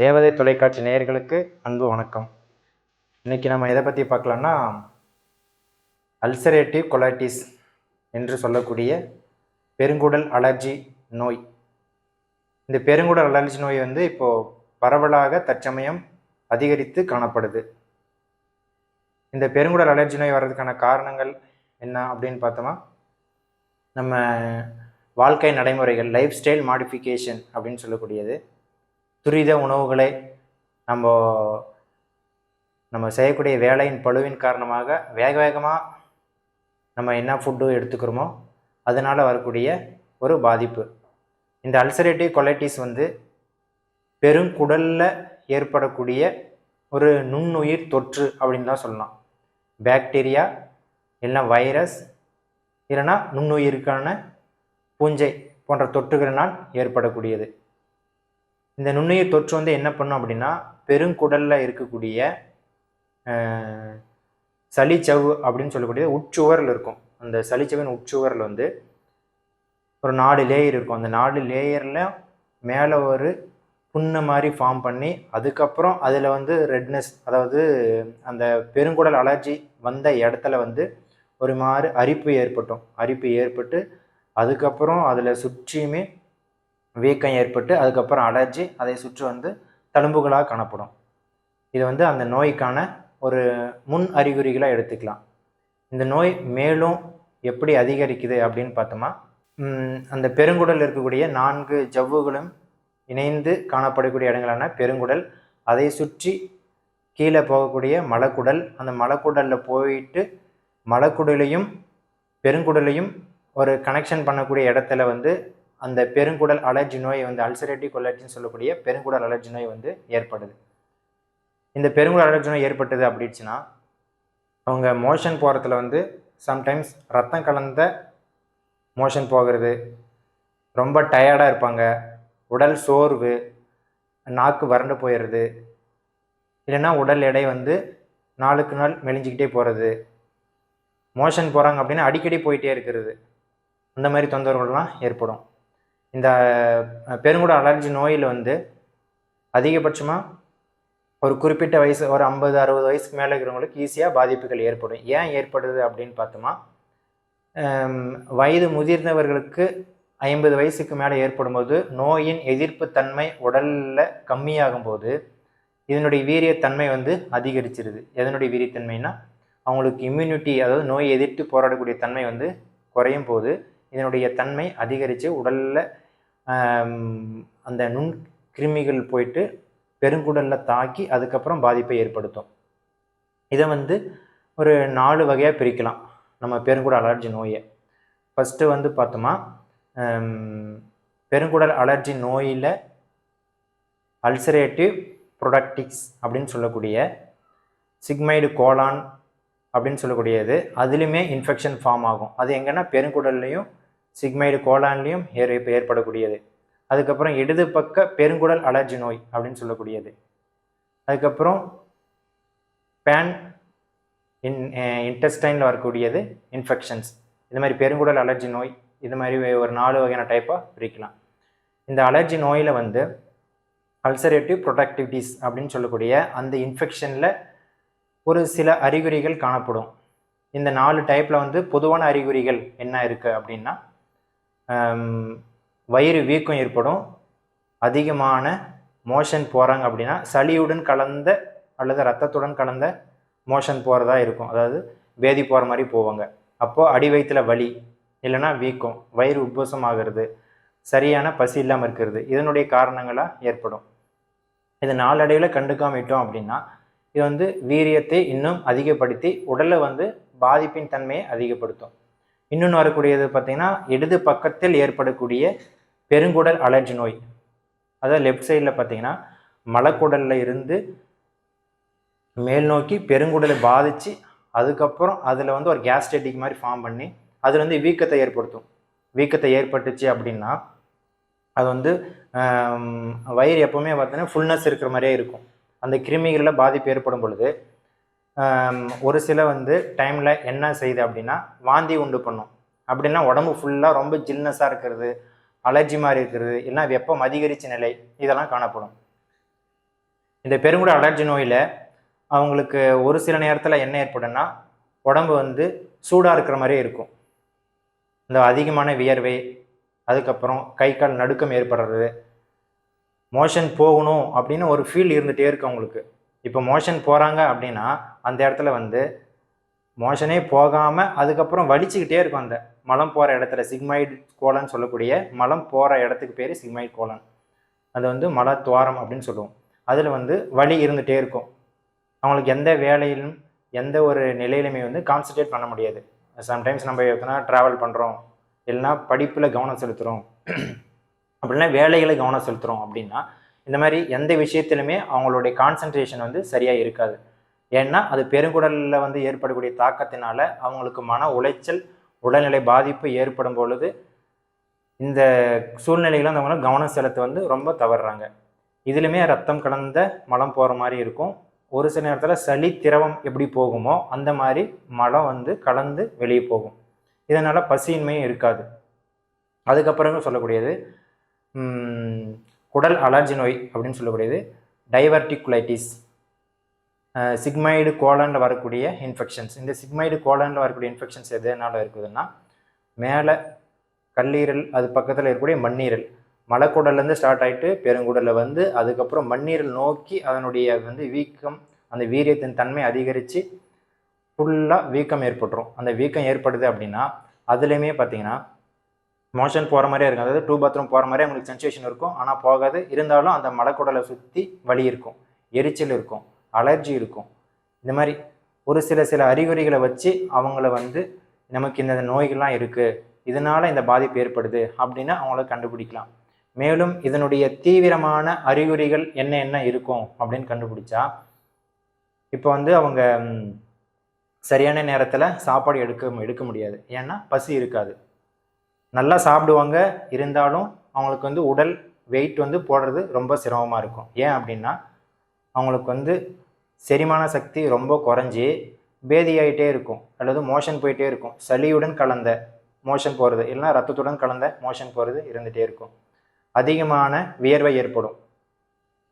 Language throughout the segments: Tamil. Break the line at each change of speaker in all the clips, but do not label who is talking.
தேவதை தொலைக்காட்சி நேயர்களுக்கு அன்பு வணக்கம். இன்றைக்கி நம்ம எதை பற்றி பார்க்கலாம்னா அல்சரேட்டிவ் கொலாட்டிஸ் என்று சொல்லக்கூடிய பெருங்குடல் அலர்ஜி நோய். இந்த பெருங்குடல் அலர்ஜி நோய் வந்து இப்போது பரவலாக தற்சமயம் அதிகரித்து காணப்படுது. இந்த பெருங்குடல் அலர்ஜி நோய் வர்றதுக்கான காரணங்கள் என்ன அப்படின்னு பார்த்தோமா? நம்ம வாழ்க்கை நடைமுறைகள் லைஃப் ஸ்டைல் மாடிஃபிகேஷன் அப்படின்னு சொல்லக்கூடியது. துரித உணவுகளை நம்ம நம்ம செய்யக்கூடிய வேலையின் பளுவின் காரணமாக வேக வேகமாக நம்ம என்ன ஃபுட்டு எடுத்துக்கிறோமோ அதனால் வரக்கூடிய ஒரு பாதிப்பு. இந்த அல்சரேட்டிவ் கொலைட்டிஸ் வந்து பெருங்குடலில் ஏற்படக்கூடிய ஒரு நுண்ணுயிர் தொற்று அப்படின்னு தான் சொல்லலாம். பாக்டீரியா இல்லைன்னா வைரஸ் இல்லைன்னா நுண்ணுயிருக்கான பூஞ்சை போன்ற தொற்றுகளினால் ஏற்படக்கூடியது. இந்த நுண்ணுயிர் தொற்று வந்து என்ன பண்ணும் அப்படின்னா பெருங்குடலில் இருக்கக்கூடிய சளிச்சவு அப்படின்னு சொல்லக்கூடியது உட்சுவரில் இருக்கும். அந்த சளிச்சவின் உட்சுவரில் வந்து ஒரு நாலு லேயர் இருக்கும். அந்த நாலு லேயரில் மேலே ஒரு புண்ணு மாதிரி ஃபார்ம் பண்ணி அதுக்கப்புறம் அதில் வந்து ரெட்னஸ் அதாவது அந்த பெருங்குடல் அலர்ஜி வந்த இடத்துல வந்து ஒரு மாதிரி அரிப்பு ஏற்பட்டும். அரிப்பு ஏற்பட்டு அதுக்கப்புறம் அதில் சுற்றியுமே வீக்கம் ஏற்பட்டு அதுக்கப்புறம் அலர்ஜி அதை சுற்றி வந்து தழும்புகளாக காணப்படும். இது வந்து அந்த நோய்க்கான ஒரு முன் அறிகுறிகளாக எடுத்துக்கலாம். இந்த நோய் மேலும் எப்படி அதிகரிக்குது அப்படின்னு பார்த்தோமா அந்த பெருங்குடல் இருக்கக்கூடிய நான்கு ஜவ்வுகளும் இணைந்து காணப்படக்கூடிய இடங்களான பெருங்குடல் அதை சுற்றி கீழே போகக்கூடிய மலக்குடல் அந்த மலக்குடலில் போயிட்டு மலக்குடலையும் பெருங்குடலையும் ஒரு கனெக்ஷன் பண்ணக்கூடிய இடத்துல வந்து அந்த பெருங்குடல் அலர்ஜி நோய் வந்து அல்சரேட்டிவ் கொலர்ஜின்னு சொல்லக்கூடிய பெருங்குடல் அலர்ஜி நோய் வந்து ஏற்படுது. இந்த பெருங்குடல் அலர்ஜி நோய் ஏற்பட்டது அப்படிச்சுன்னா அவங்க மோஷன் போகிறதுல வந்து சம்டைம்ஸ் ரத்தம் கலந்த மோஷன் போகிறது ரொம்ப டயர்டாக இருப்பாங்க உடல் சோர்வு நாக்கு வறண்டு போயிடுறது இல்லைன்னா உடல் எடை வந்து நாளுக்கு நாள் மெலிஞ்சிக்கிட்டே போகிறது மோஷன் போகிறாங்க அப்படின்னா அடிக்கடி போயிட்டே இருக்கிறது. அந்த மாதிரி தொந்தரவுகள்லாம் ஏற்படும். இந்த பெருங்குட அலர்ஜி நோயில் வந்து அதிகபட்சமாக ஒரு குறிப்பிட்ட வயசு ஒரு ஐம்பது அறுபது வயசுக்கு மேலே இருக்கிறவங்களுக்கு ஈஸியாக பாதிப்புகள் ஏற்படும். ஏன் ஏற்படுது அப்படின்னு பார்த்தோமா? வயது முதிர்ந்தவர்களுக்கு ஐம்பது வயசுக்கு மேலே ஏற்படும்போது நோயின் எதிர்ப்பு தன்மை உடலில் கம்மியாகும் போது இதனுடைய வீரியத்தன்மை வந்து அதிகரிச்சிருது. எதனுடைய வீரியத்தன்மைனா அவங்களுக்கு இம்யூனிட்டி அதாவது நோய் எதிர்த்து போராடக்கூடிய தன்மை வந்து குறையும் போது இதனுடைய தன்மை அதிகரித்து உடலில் அந்த நுண் கிருமிகள் போயிட்டு பெருங்குடலில் தாக்கி அதுக்கப்புறம் பாதிப்பை ஏற்படுத்தும். இதை வந்து ஒரு நாலு வகையாக பிரிக்கலாம். நம்ம பெருங்குடல் அலர்ஜி நோயை. ஃபஸ்ட்டு வந்து பார்த்தோமா பெருங்குடல் அலர்ஜி நோயில் அல்சரேட்டிவ் ப்ரொடக்டிக்ஸ் அப்படின்னு சொல்லக்கூடிய சிக்மைடு கோலான் அப்படின்னு சொல்லக்கூடியது. அதுலேயுமே இன்ஃபெக்ஷன் ஃபார்ம் ஆகும். அது எங்கன்னா பெருங்குடல்லையும் சிக்மைடு கோலான்லேயும் ஏற் இப்போ ஏற்படக்கூடியது. அதுக்கப்புறம் இடது பக்க பெருங்குடல் அலர்ஜி நோய் அப்படின்னு சொல்லக்கூடியது. அதுக்கப்புறம் பேன் இன் இன்டெஸ்டைனில் வரக்கூடியது இன்ஃபெக்ஷன்ஸ் இது மாதிரி பெருங்குடல் அலர்ஜி நோய் இது மாதிரி ஒரு நாலு வகையான டைப்பாக பிரிக்கலாம். இந்த அலர்ஜி நோயில் வந்து அல்சரேட்டிவ் ப்ரொடக்டிவிட்டிஸ் அப்படின்னு சொல்லக்கூடிய அந்த இன்ஃபெக்ஷனில் ஒரு சில அறிகுறிகள் காணப்படும். இந்த நாலு டைப்பில் வந்து பொதுவான அறிகுறிகள் என்ன இருக்குது அப்படின்னா வயிறு வீக்கம் ஏற்படும் அதிகமான மோஷன் போகிறாங்க அப்படின்னா சளியுடன் கலந்த அல்லது ரத்தத்துடன் கலந்த மோஷன் போகிறதா இருக்கும். அதாவது வேதி போகிற மாதிரி போவாங்க. அப்போது அடி வயிற்றுல வலி இல்லைன்னா வீக்கம் வயிறு உப்பசம் ஆகிறது சரியான பசி இல்லாமல் இருக்கிறது இதனுடைய காரணங்களாக ஏற்படும். இது நாளடைவில் கண்டுக்காம விட்டோம் அப்படின்னா இது வந்து வீரியத்தை இன்னும் அதிகப்படுத்தி உடலை வந்து பாதிப்பின் தன்மையை அதிகப்படுத்தும். இன்னொன்று வரக்கூடியது பார்த்திங்கன்னா இடது பக்கத்தில் ஏற்படக்கூடிய பெருங்குடல் அலர்ஜி நோய். அதாவது லெஃப்ட் சைடில் பார்த்திங்கன்னா மலக்குடலில் இருந்து மேல் நோக்கி பெருங்குடலை பாதித்து அதுக்கப்புறம் அதில் வந்து ஒரு கேஸ்ட்ரெட்டிக் மாதிரி ஃபார்ம் பண்ணி அதில் வந்து வீக்கத்தை ஏற்படுத்தும். வீக்கத்தை ஏற்பட்டுச்சு அப்படின்னா அது வந்து வயிறு எப்போவுமே பார்த்தீங்கன்னா ஃபுல்னஸ் இருக்கிற மாதிரியே இருக்கும். அந்த கிருமிகளில் பாதிப்பு ஏற்படும் பொழுது ஒரு சில வந்து டைமில் என்ன செய்யுது அப்படின்னா வாந்தி உண்டு பண்ணும். அப்படின்னா உடம்பு ஃபுல்லாக ரொம்ப ஜில்னஸாக இருக்கிறது அலர்ஜி மாதிரி இருக்கிறது இல்லைன்னா வெப்பம் அதிகரிச்ச நிலை இதெல்லாம் காணப்படும். இந்த பெருங்குட அலர்ஜி நோயில் அவங்களுக்கு ஒரு சில நேரத்தில் என்ன ஏற்படும்னா உடம்பு வந்து சூடாக இருக்கிற மாதிரியே இருக்கும். இந்த அதிகமான வியர்வை அதுக்கப்புறம் கை கால் நடுக்கம் ஏற்படுறது மோஷன் போகணும் அப்படின்னு ஒரு ஃபீல் இருந்துகிட்டே இருக்கு அவங்களுக்கு. இப்போ மோஷன் போகிறாங்க அப்படின்னா அந்த இடத்துல வந்து மோஷனே போகாமல் அதுக்கப்புறம் வலிச்சுக்கிட்டே இருக்கும் அந்த மலம் போகிற இடத்துல. சிக்மைடு கோலன் சொல்லக்கூடிய மலம் போகிற இடத்துக்கு பேர் சிக்மைடு கோலன். அது வந்து மல துவாரம் அப்படின்னு சொல்லுவோம். அதில் வந்து வலி இருந்துகிட்டே இருக்கும். அவங்களுக்கு எந்த வேலையிலும் எந்த ஒரு நிலையிலுமே வந்து கான்சன்ட்ரேட் பண்ண முடியாது. சம்டைம்ஸ் நம்ம எத்தனா ட்ராவல் பண்ணுறோம் இல்லைன்னா படிப்பில் கவனம் செலுத்துகிறோம் அப்படின்னா வேலைகளை கவனம் செலுத்துகிறோம் அப்படின்னா இந்த மாதிரி எந்த விஷயத்திலுமே அவங்களுடைய கான்சன்ட்ரேஷன் வந்து சரியாக இருக்காது. ஏன்னா அது பெருங்குடலில் வந்து ஏற்படக்கூடிய தாக்கத்தினால அவங்களுக்கு மன உளைச்சல் உடல்நிலை பாதிப்பு ஏற்படும் பொழுது இந்த சூழ்நிலைகளை அந்த அவங்க கவனம் செலுத்த வந்து ரொம்ப தவறுறாங்க. இதுலையுமே ரத்தம் கலந்த மலம் போகிற மாதிரி இருக்கும். ஒரு சில நேரத்தில் சளி திரவம் எப்படி போகுமோ அந்த மாதிரி மலம் வந்து கலந்து வெளியே போகும். இதனால் பசியின்மையும் இருக்காது. அதுக்கப்புறம் சொல்லக்கூடியது குடல் அலர்ஜி நோய் அப்படின்னு சொல்லக்கூடியது டைவர்டிகுலைட்டிஸ் சிக்மைடு கோலனில் வரக்கூடிய இன்ஃபெக்ஷன்ஸ் இந்த சிக்மைடு கோலனில் வரக்கூடிய இன்ஃபெக்ஷன்ஸ் எதனால் இருக்குதுன்னா மேலே கல்லீரல் அது பக்கத்தில் இருக்கக்கூடிய மண்ணீரல். மலைக்குடல்லேருந்து ஸ்டார்ட் ஆகிட்டு பெருங்குடலில் வந்து அதுக்கப்புறம் மண்ணீரல் நோக்கி அதனுடைய வந்து வீக்கம் அந்த வீரியத்தின் தன்மை அதிகரித்து ஃபுல்லாக வீக்கம் ஏற்பட்டுரும். அந்த வீக்கம் ஏற்படுது அப்படின்னா அதுலேயுமே பார்த்திங்கன்னா மோஷன் போகிற மாதிரியே இருக்கும். அதாவது டூ பாத்ரூம் போகிற மாதிரி அவங்களுக்கு சென்சேஷன் இருக்கும். ஆனால் போகாது. இருந்தாலும் அந்த மலைக்குடலை சுற்றி வலி இருக்கும். எரிச்சல் இருக்கும். அலர்ஜி இருக்கும். இந்த மாதிரி ஒரு சில சில அறிகுறிகளை வச்சு அவங்கள வந்து நமக்கு இந்த நோய்கள்லாம் இருக்குது இதனால் இந்த பாதிப்பு ஏற்படுது அப்படின்னு அவங்கள கண்டுபிடிக்கலாம். மேலும் இதனுடைய தீவிரமான அறிகுறிகள் என்ன என்ன இருக்கும் அப்படின்னு கண்டுபிடிச்சா இப்போ வந்து அவங்க சரியான நேரத்தில் சாப்பாடு எடுக்க எடுக்க முடியாது. ஏன்னா பசி இருக்காது. நல்லா சாப்பிடுவாங்க. இருந்தாலும் அவங்களுக்கு வந்து உடல் வெயிட் வந்து போடுறது ரொம்ப சிரமமாக இருக்கும். ஏன் அப்படின்னா அவங்களுக்கு வந்து செரிமான சக்தி ரொம்ப குறைஞ்சி பேதியாயிட்டே இருக்கும். அல்லது மோஷன் போயிட்டே இருக்கும். சளியுடன் கலந்த மோஷன் போகிறது இல்லைனா ரத்தத்துடன் கலந்த மோஷன் போகிறது இருந்துகிட்டே இருக்கும். அதிகமான வியர்வை ஏற்படும்.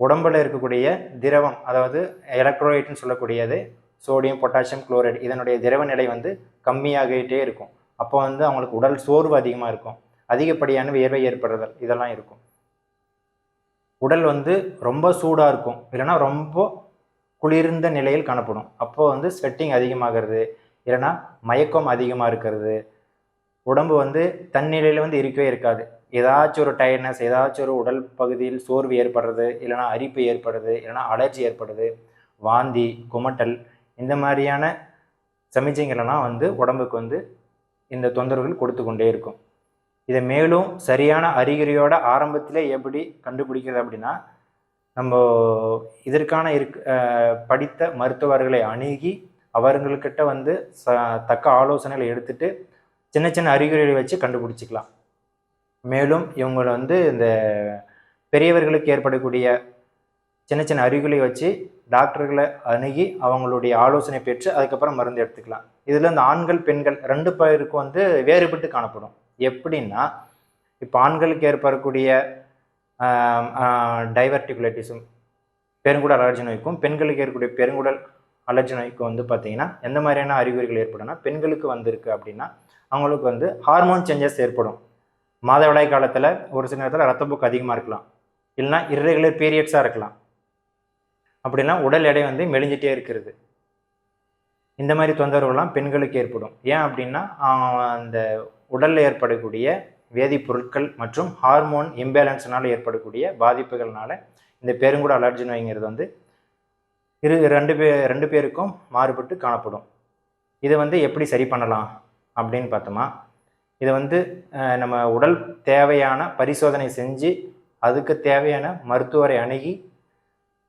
உடம்பில் இருக்கக்கூடிய திரவம் அதாவது எலக்ட்ரோலைட்னு சொல்லக்கூடியது சோடியம் பொட்டாசியம் குளோரைடு இதனுடைய திரவ நிலை வந்து கம்மியாகிட்டே இருக்கும். அப்போ வந்து அவங்களுக்கு உடல் சோர்வு அதிகமாக இருக்கும். அதிகப்படியான வியர்வை ஏற்படுறதல் இதெல்லாம் இருக்கும். உடல் வந்து ரொம்ப சூடாக இருக்கும். இல்லைன்னா ரொம்ப குளிர்ந்த நிலையில் காணப்படும். அப்போ வந்து ஸ்வெட்டிங் அதிகமாகிறது. இல்லைன்னா மயக்கம் அதிகமாக இருக்கிறது. உடம்பு வந்து தன்னிலையில் வந்து இருக்கவே இருக்காது. ஏதாச்சும் ஒரு டயர்ட்னஸ் ஏதாச்சும் ஒரு உடல் பகுதியில் சோர்வு ஏற்படுறது இல்லைன்னா அரிப்பு ஏற்படுது இல்லைன்னா அலர்ஜி ஏற்படுது வாந்தி குமட்டல் இந்த மாதிரியான சமிச்சைங்களெல்லாம் வந்து உடம்புக்கு வந்து இந்த தொந்தரவுகள் கொடுத்து கொண்டே இருக்கும். இதை மேலும் சரியான அறிகுறியோட ஆரம்பத்திலே எப்படி கண்டுபிடிக்கிறது அப்படின்னா நம்ம இதற்கான இருக் படித்த மருத்துவர்களை அணுகி அவர்களுக்கிட்ட வந்து ச தக்க ஆலோசனைகளை எடுத்துட்டு சின்ன சின்ன அறிகுறிகளை வச்சு கண்டுபிடிச்சிக்கலாம். மேலும் இவங்களை வந்து இந்த பெரியவர்களுக்கு ஏற்படக்கூடிய சின்ன சின்ன அறிகுறி வச்சு டாக்டர்களை அணுகி அவங்களுடைய ஆலோசனை பெற்று அதுக்கப்புறம் மருந்து எடுத்துக்கலாம். இதில் இந்த ஆண்கள் பெண்கள் ரெண்டு பேருக்கும் வந்து வேறுபட்டு காணப்படும். எப்படின்னா இப்போ ஆண்களுக்கு ஏற்படக்கூடிய டைவர்டிகுலைட்டிஸும் பெருங்குடல் அலர்ஜி நோய்க்கும் பெண்களுக்கு ஏற்படக்கூடிய பெருங்குடல் அலர்ஜி நோய்க்கும் வந்து பார்த்திங்கன்னா எந்த மாதிரியான அறிகுறிகள் ஏற்படும்னா பெண்களுக்கு வந்திருக்கு அப்படின்னா அவங்களுக்கு வந்து ஹார்மோன் சேஞ்சஸ் ஏற்படும். மாதவிடாய் காலத்தில் ஒரு சில நேரத்தில் ரத்தப்போக்கு அதிகமாக இருக்கலாம். இல்லைன்னா இரகுலர் பீரியட்ஸாக இருக்கலாம். அப்படின்னா உடல் எடை வந்து மெலிஞ்சிட்டே இருக்கிறது. இந்த மாதிரி தொந்தரவுலாம் பெண்களுக்கு ஏற்படும். ஏன் அப்படின்னா அந்த உடலில் ஏற்படக்கூடிய வேதிப்பொருட்கள் மற்றும் ஹார்மோன் இம்பேலன்ஸ்னால் ஏற்படக்கூடிய பாதிப்புகள்னால இந்த பெருங்குட அலர்ஜி நோய்ங்கிறது வந்து இரு ரெண்டு பே ரெண்டு பேருக்கும் மாறுபட்டு காணப்படும். இதை வந்து எப்படி சரி பண்ணலாம் அப்படின்னு பார்த்தோமா? இதை வந்து நம்ம உடல் தேவையான பரிசோதனை செஞ்சு அதுக்கு தேவையான மருத்துவரை அணுகி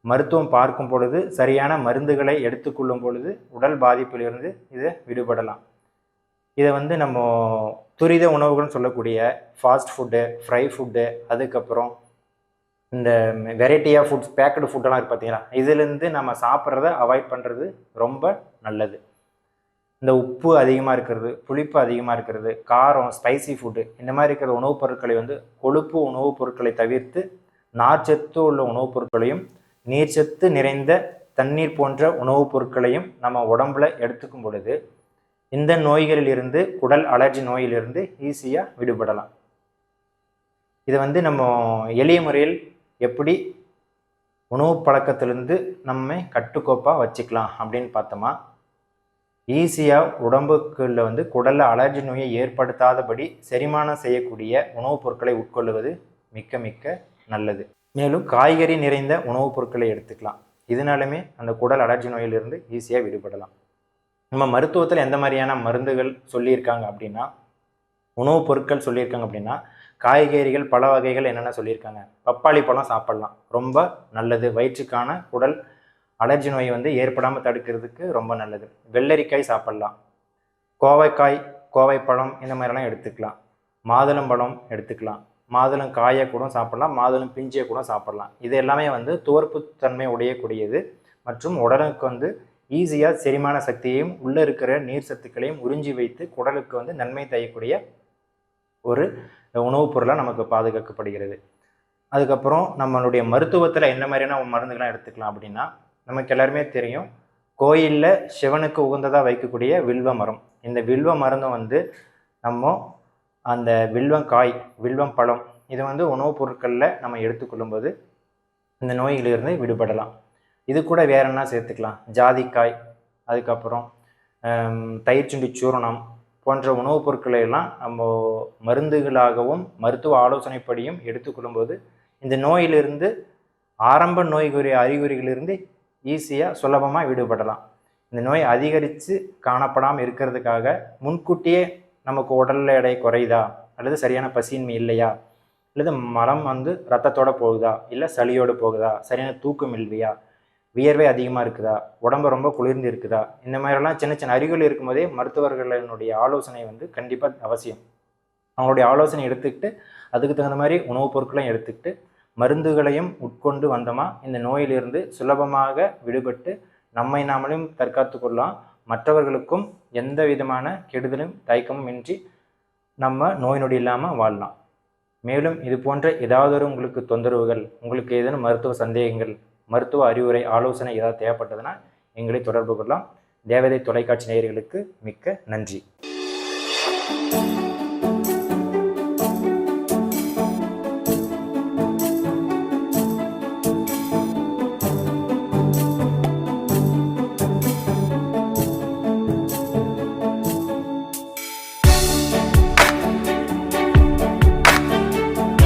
மருத்துவம் பார்க்கும் பொழுது சரியான மருந்துகளை எடுத்துக்கொள்ளும் பொழுது உடல் பாதிப்பிலிருந்து இதை விடுபடலாம். இதை வந்து நம்ம துரித உணவுகள்னு சொல்லக்கூடிய ஃபாஸ்ட் ஃபுட்டு ஃப்ரை ஃபுட்டு அதுக்கப்புறம் இந்த வெரைட்டி ஆஃப் ஃபுட்ஸ் பேக்கடு ஃபுட்டெல்லாம் இருக்குது பார்த்தீங்களா? இதுலேருந்து நம்ம சாப்பிட்றத அவாய்ட் பண்ணுறது ரொம்ப நல்லது. இந்த உப்பு அதிகமாக இருக்கிறது புளிப்பு அதிகமாக இருக்கிறது காரம் ஸ்பைசி ஃபுட்டு இந்த மாதிரி இருக்கிற உணவுப் பொருட்களை வந்து கொழுப்பு உணவுப் பொருட்களை தவிர்த்து நார்ச்சத்து உள்ள உணவுப் பொருட்களையும் நீர்ச்சத்து நிறைந்த தண்ணீர் போன்ற உணவுப் பொருட்களையும் நம்ம உடம்புல எடுத்துக்கும் பொழுது இந்த நோய்களிலிருந்து குடல் அலர்ஜி நோயிலிருந்து ஈஸியாக விடுபடலாம். இதை வந்து நம்ம எளிய முறையில் எப்படி உணவு பழக்கத்திலிருந்து நம்ம கட்டுக்கோப்பாக வச்சுக்கலாம் அப்படின்னு பார்த்தோமா? ஈஸியாக உடம்புக்குள்ள வந்து குடலில் அலர்ஜி நோயை ஏற்படுத்தாதபடி செரிமானம் செய்யக்கூடிய உணவுப் பொருட்களை உட்கொள்வது மிக்க மிக்க நல்லது. மேலும் காய்கறி நிறைந்த உணவுப் பொருட்களை எடுத்துக்கலாம். இதனாலுமே அந்த குடல் அலர்ஜி நோயிலிருந்து ஈஸியாக விடுபடலாம். நம்ம மருத்துவத்தில் எந்த மாதிரியான மருந்துகள் சொல்லியிருக்காங்க அப்படின்னா உணவுப் பொருட்கள் சொல்லியிருக்காங்க அப்படின்னா காய்கறிகள் பல வகைகள் என்னென்ன சொல்லியிருக்காங்க? பப்பாளி பழம் சாப்பிடலாம். ரொம்ப நல்லது. வயிற்றுக்கான குடல் அலர்ஜி நோய் வந்து ஏற்படாமல் தடுக்கிறதுக்கு ரொம்ப நல்லது. வெள்ளரிக்காய் சாப்பிடலாம். கோவைக்காய் கோவைப்பழம் இந்த மாதிரிலாம் எடுத்துக்கலாம். மாதுளம்பழம் எடுத்துக்கலாம். மாதுளம் காயை கூட சாப்பிடலாம் மாதுளம் பிஞ்சியை கூட சாப்பிடலாம். இது எல்லாமே வந்து துவர்ப்புத்தன்மை உடையக்கூடியது மற்றும் உடலுக்கு வந்து ஈஸியாக செரிமான சக்தியையும் உள்ளே இருக்கிற நீர் சத்துக்களையும் உறிஞ்சி வைத்து குடலுக்கு வந்து நன்மை தயக்கூடிய ஒரு உணவுப் பொருளாக நமக்கு பாதுகாக்கப்படுகிறது. அதுக்கப்புறம் நம்மளுடைய மருத்துவத்தில் என்ன மாதிரியான மருந்துகள்லாம் எடுத்துக்கலாம் அப்படின்னா நமக்கு எல்லாருமே தெரியும் கோயிலில் சிவனுக்கு உகந்ததாக வைக்கக்கூடிய வில்வ மரம். இந்த வில்வ மருந்தும் வந்து நம்ம அந்த வில்வங்காய் வில்வம் பழம் இது வந்து உணவுப் பொருட்களில் நம்ம எடுத்துக்கொள்ளும்போது இந்த நோய்களிலிருந்து விடுபடலாம். இது கூட வேற என்ன சேர்த்துக்கலாம்? ஜாதிக்காய் அதுக்கப்புறம் தயிர்ச்சுண்டி தயிர் சூரணம் போன்ற உணவுப் பொருட்களை எல்லாம் நம்ம மருந்துகளாகவும் மருத்துவ ஆலோசனைப்படியும் எடுத்துக்கொள்ளும்போது இந்த நோயிலிருந்து ஆரம்ப நோய்குறி அறிகுறிகளிலிருந்து ஈஸியாக சுலபமாக விடுபடலாம். இந்த நோய் அதிகரித்து காணப்படாமல் இருக்கிறதுக்காக முன்கூட்டியே நமக்கு உடல் எடை குறையுதா? அல்லது சரியான பசியின்மை இல்லையா? அல்லது மலம் வந்து ரத்தத்தோட போகுதா? இல்லை சளியோடு போகுதா? சரியான தூக்கம் இல்லையா? வியர்வை அதிகமாக இருக்குதா? உடம்பு ரொம்ப குளிர்ந்து இருக்குதா? இந்த மாதிரிலாம் சின்ன சின்ன அறிகுறி இருக்கும்போதே மருத்துவர்களினுடைய ஆலோசனை வந்து கண்டிப்பாக அவசியம். அவங்களுடைய ஆலோசனை எடுத்துக்கிட்டு அதுக்கு தகுந்த மாதிரி உணவுப் பொருட்களையும் எடுத்துக்கிட்டு மருந்துகளையும் உட்கொண்டு வந்தோமா இந்த நோயிலிருந்து சுலபமாக விடுபட்டு நம்மை நாமளும் தற்காத்து கொள்ளலாம். மற்றவர்களுக்கும் எந்த விதமான கெடுதலும் தயக்கமும் இன்றி நம்ம நோய் நொடி இல்லாமல் வாழலாம். மேலும் இது போன்ற ஏதாவது ஒரு உங்களுக்கு தொந்தரவுகள் உங்களுக்கு ஏதேனும் மருத்துவ சந்தேகங்கள் மருத்துவ அறிவுரை ஆலோசனை ஏதாவது தேவைப்பட்டதுன்னா எங்களை தொடர்பு கொள்ளலாம். தேவதை தொலைக்காட்சி நேயர்களுக்கு மிக்க நன்றி.